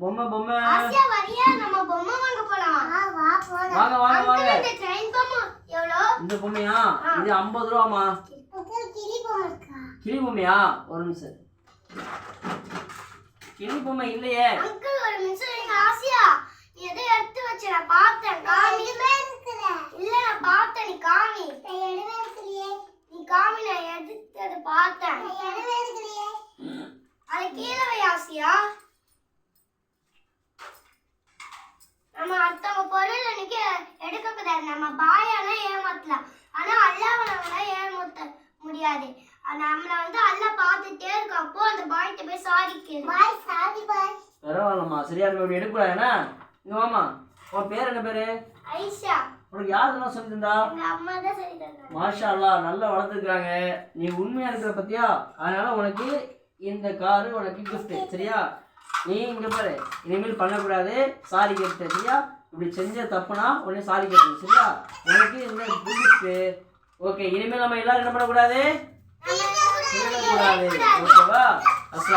பொம்மை பொம்மை ஆசியா வரியா? நம்ம பொம்மை வாங்க போலாம். வா போலாம். வாங்க வாங்க வாங்க. இந்த ட்ரெயின் பொம்மை எவ்வளோ? இந்த பொம்மையா? இது ஐம்பது ரூபாமா கிளி பொம்மை இருக்கா? கிளி பொம்மையா? ஒரு நிமிஷம். கிளி பொம்மை இல்லையே. அங்கிள் ஒரு நிமிஷம் எங்க ஆசியா. நீ எதை எடுத்து வச்ச? நான் பார்த்தேன் காமி. இல்ல நான் பார்த்தேன் நீ காமி. நீ காமி நான் எடுத்து அதை பார்த்தேன் எடுக்க கூடாது நம்ம பாயானா ஏமாத்தலாம். ஆனா அல்லாவை நம்மளால ஏமாத்த முடியாது. ஆனா நம்மள வந்து அல்லா பார்த்துட்டே இருக்கும் அப்போ அந்த பாய்கிட்ட போய் சாரி கேளு. பாய் சாரி பாய் பரவாயில்லம்மா. சரியா இருக்கு. அப்படி எடுக்கூடாது என்ன? இங்க வாமா உன் பேர் என்ன பேரு? ஐஷா. உனக்கு யார் இதெல்லாம் சொல்லி தந்தா? அம்மா தான் சொல்லி தந்தாங்க. மாஷா அல்லாஹ் நல்லா வளர்த்துருக்காங்க நீ உண்மையா இருக்கிற பத்தியா? அதனால உனக்கு இந்த காரு உனக்கு gift. சரியா? நீ இங்க பாரு. இனிமேல் பண்ணக்கூடாது. சாரி கேட்டு சரியா? இப்படி செஞ்ச தப்புனா உடனே சாரி கேட்கணும் சரியா? உனக்கு இந்த gift ஓகே இனிமேல் நம்ம எல்லாரும் என்ன பண்ணக்கூடாது? ஓகேவா அஸ்லாம்